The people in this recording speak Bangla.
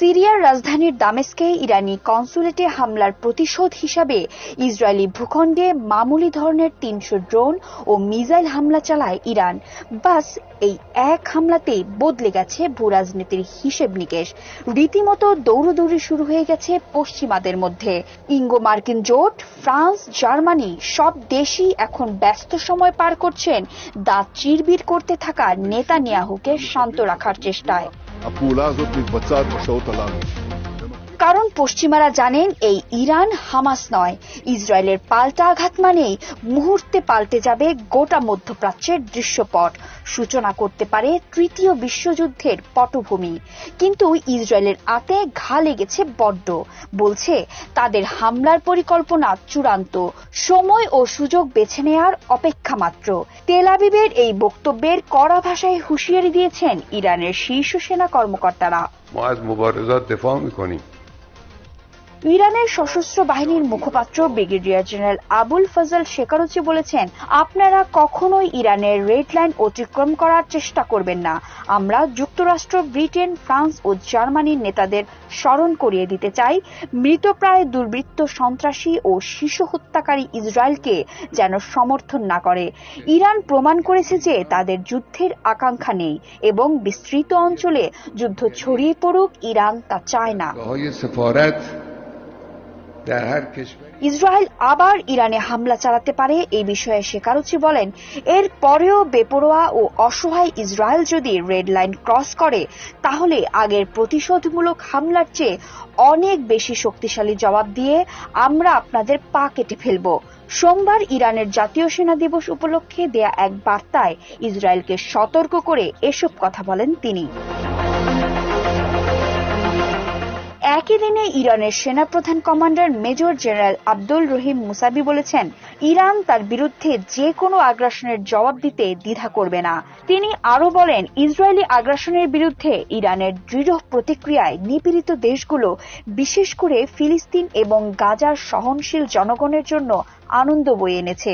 সিরিয়ার রাজধানীর দামেস্কে ইরানি কনসুলেটে হামলার প্রতিশোধ হিসাবে ইসরায়েলি ভূখণ্ডে মামুলি ধরনের তিনশো ড্রোন ও মিসাইল হামলা চালায় ইরান। বাস এই এক হামলাতেই বদলে গেছে ভূরাজনীতির হিসেব নিকেশ। রীতিমতো দৌড়দৌড়ি শুরু হয়ে গেছে পশ্চিমাদের মধ্যে। ইঙ্গো মার্কিন জোট, ফ্রান্স, জার্মানি সব দেশই এখন ব্যস্ত সময় পার করছেন। দাঁত চিরবির করতে থাকা নেতানিয়াহুকে শান্ত রাখার চেষ্টায়। הפעולה הזאת מתבצעת בשעות הללו. কারণ পশ্চিমারা জানেন এই ইরান হামাস নয় ইসরায়েলের পাল্টা আঘাত মানেই মুহূর্তে পাল্টে যাবে গোটা মধ্যপ্রাচ্যের দৃশ্যপট সূচনা করতে পারে তৃতীয় বিশ্বযুদ্ধের পটভূমি কিন্তু ইসরায়েলের আতে ঘা লেগেছে বড্ড বলছে তাদের হামলার পরিকল্পনা চূড়ান্ত সময় ও সুযোগ বেছে নেয়ার অপেক্ষা মাত্র তেল আবিবের এই বক্তব্যের কড়া ভাষায় হুঁশিয়ারি দিয়েছেন ইরানের শীর্ষ সেনা কর্মকর্তারা ما از مبارزات دفاع میکنیم ইরানের সশস্ত্র বাহিনীর মুখপাত্র brigadier general Abul Fazl Shekarchi বলেছেন, আপনারা কখনোই ইরানের রেড লাইন অতিক্রম করার চেষ্টা করবেন না। আমরা যুক্তরাষ্ট্র, ব্রিটেন, ফ্রান্স ও জার্মানির নেতাদের স্মরণ করিয়ে দিতে চাই। মৃতপ্রায় দুর্বৃত্ত সন্ত্রাসী ও শিশু হত্যাকারী ইসরায়েলকে যেন সমর্থন না করে। ইরান প্রমাণ করেছে যে তাদের যুদ্ধের আকাঙ্ক্ষা নেই এবং বিস্তৃত অঞ্চলে যুদ্ধ ছড়িয়ে পড়ুক, ইরান তা চায় না। ইসরায়েল আবার ইরানে হামলা চালাতে পারে, এই বিষয়ে শেকারুচি বলেন, এর পরেও বেপরোয়া ও অসহায় ইসরায়েল যদি রেড লাইন ক্রস করে, তাহলে আগের প্রতিশোধমূলক হামলার চেয়ে অনেক বেশি শক্তিশালী জবাব দিয়ে আমরা আপনাদের পা কেটে ফেলব। সোমবার ইরানের জাতীয় সেনা দিবস উপলক্ষে দেয়া এক বার্তায় ইসরায়েলকে সতর্ক করে এসব কথা বলেন তিনি। একই দিনে ইরানের সেনাপ্রধান commander major general Abdul Rahim Mousavi বলেছেন, ইরান তার বিরুদ্ধে যে কোনো আগ্রাসনের জবাব দিতে দ্বিধা করবে না। তিনি আরও বলেন, ইসরায়েলি আগ্রাসনের বিরুদ্ধে ইরানের দৃঢ় প্রতিক্রিয়ায় নিপীড়িত দেশগুলো, বিশেষ করে ফিলিস্তিন এবং গাজার সহনশীল জনগণের জন্য আনন্দ বয়ে এনেছে।